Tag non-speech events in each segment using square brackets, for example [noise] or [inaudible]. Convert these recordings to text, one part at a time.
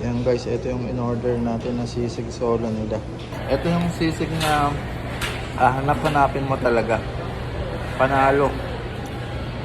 Yan guys, ito yung in-order natin na sisig solo nila. Ito yung sisig na ah, hanap-hanapin mo talaga. Panalo.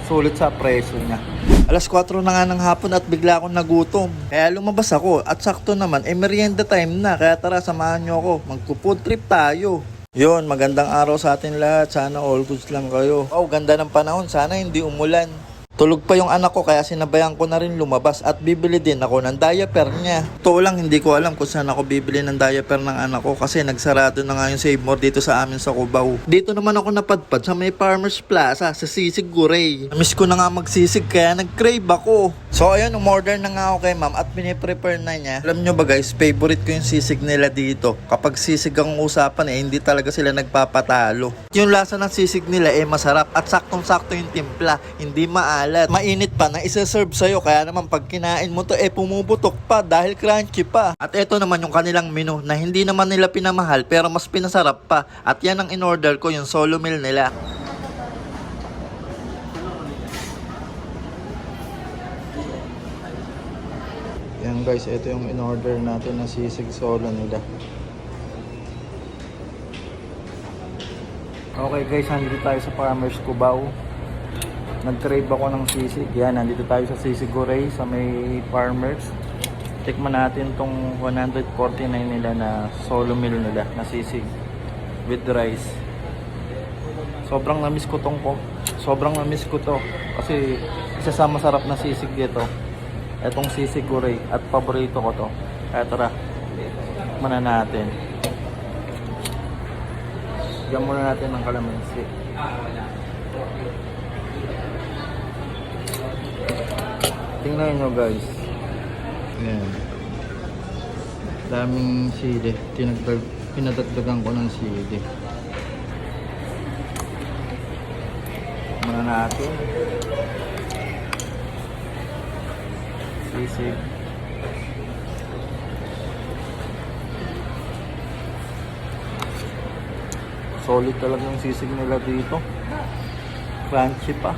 Sulit sa presyo niya. Alas 4 na nga ng hapon at bigla akong nagutom. Kaya lumabas ako at sakto naman, eh merienda time na. Kaya tara, samahan nyo ako. Magpo-food trip tayo. Yon, magandang araw sa atin lahat. Sana all goods lang kayo. Oh, ganda ng panahon. Sana hindi umulan. Tulog pa yung anak ko kaya sinabayan ko na rin lumabas at bibili din ako ng diaper niya. Totoo lang hindi ko alam kung saan ako bibili ng diaper ng anak ko kasi nagsarado na nga yung Save More dito sa amin sa Cubao. Dito naman ako napadpad sa may Farmers Plaza sa Sisig Guray. Namiss ko na nga magsisig kaya nag-crave ako. So ayun, umorder na nga ako kay ma'am at piniprepare na niya. Alam nyo ba guys, favorite ko yung sisig nila dito. Kapag sisig ang usapan eh, hindi talaga sila nagpapatalo. Yung lasa ng sisig nila eh masarap at saktong-sakto yung timpla. Hindi maalat. Mainit pa na isa-serve sa'yo. Kaya naman pag kinain mo to eh pumuputok pa dahil crunchy pa. At ito naman yung kanilang menu na hindi naman nila pinamahal pero mas pinasarap pa. At yan ang in-order ko yung solo meal nila. Yan guys, ito yung in-order natin na sisig solo nila. Okay guys, nandito tayo sa Farmers Cubao. Nag-crave ako ng sisig. Yan, nandito tayo sa Sisig Guray sa may Farmers. Tikman natin tong 149 nila na solo meal nila na sisig with rice. Sobrang na-miss ko tong ko. Sobrang na-miss ko to kasi isa sa masarap na sisig dito. Etong sisig guray at paborito ko to. Kaya tara, tikman na natin. Bigyan muna natin ng kalamansi. Tingnan nyo guys. Ayan. Daming sili. Tinagdag, pinadagdagan ko ng sili. Muna natin. Sisig. Solid talaga yung sisig nila dito. Crunchy pa.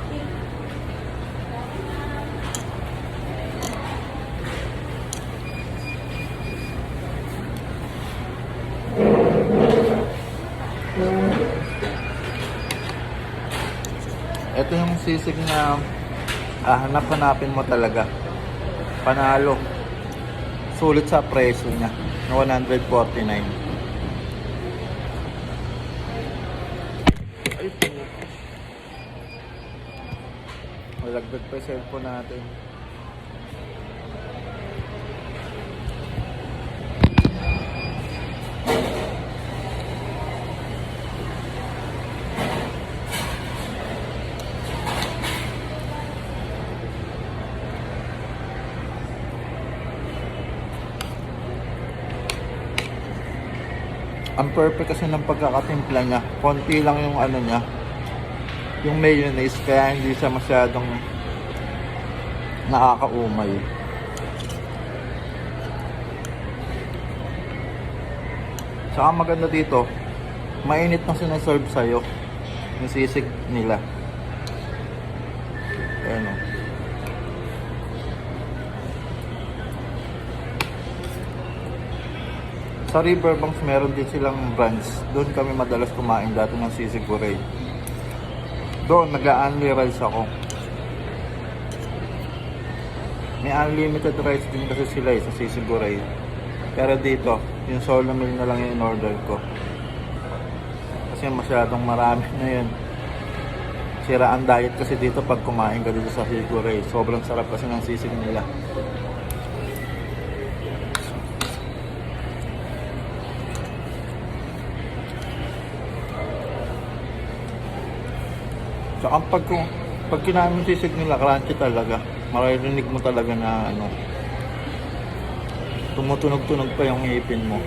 Ito yung sisig na ah, hanap-hanapin mo talaga. Panalo. Sulit sa presyo niya. Na 149. Ay, pinitis. Malagdag pa yung cellphone natin. Ang perfect kasi ng pagkakatimpla niya. Konti lang yung ano niya. Yung mayonnaise kaya hindi siya masyadong nakakaumay. Saka maganda dito, mainit na sinaserve sa'yo yung sisig nila. Ayan. Sa Riverbanks meron din silang branch. Doon kami madalas kumain dati ng sisig guray. Doon nag-unli rice ako. May unlimited rice din kasi sila eh, sa sisig guray. Pero dito, yung solo meal na lang yung in-order ko. Kasi masyadong marami [laughs] na yun. Sira ang diet kasi dito pag kumain ka dito sa sisig guray. Sobrang sarap kasi ng sisig nila. Tsaka pag, pag kinain mo sisig nila, crunchy talaga. Maririnig mo talaga na ano, tumutunog-tunog pa yung ngipin mo.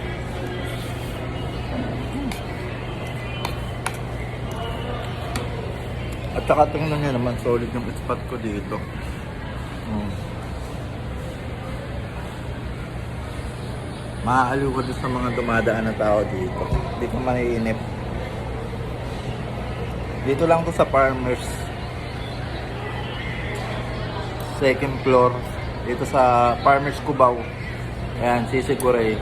At saka tingnan nyo naman, solid yung spot ko dito. Hmm. Maaaliw ko sa mga dumadaan na tao dito. Hindi ko maiinip. Dito lang to sa Farmers. Second floor. Dito sa Farmers Cubao. Ayan, Sisiguray.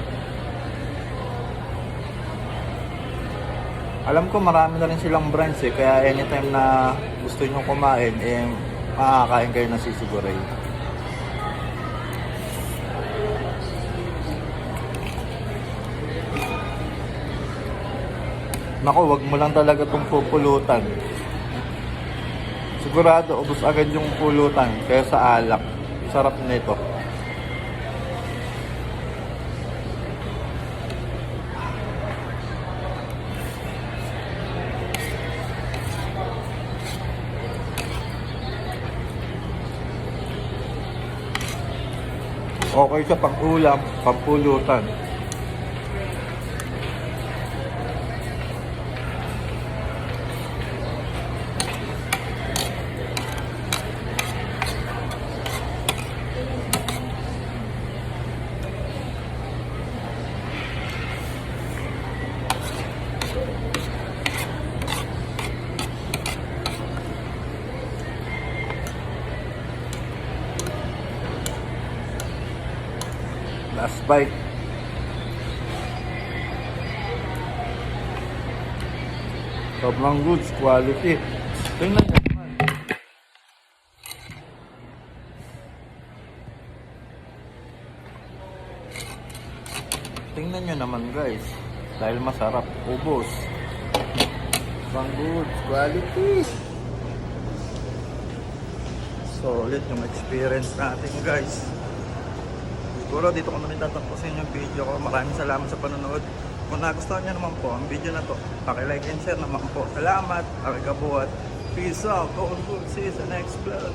Alam ko marami na rin silang brands eh. Kaya anytime na gusto nyo kumain, eh, makakain kayo ng Sisiguray. Nako, wag mo lang talaga itong pupulutan. Sigurado, ubos agad yung pulutan kaya sa alak. Sarap nito. Okay siya pang ulam, pang pulutan. Last bite. Sobrang goods, quality. Tingnan naman. Tingnan nyo naman guys. Dahil masarap. Ubos. Sobrang goods, quality. Solid yung experience natin guys. Siguro dito ko na rin tatapusin yung video ko. Maraming salamat sa panonood. Kung nagustuhan nyo naman po ang video na to, like and share naman po. Salamat, Argabuhat. Peace out. Go on good. See you sa next vlog.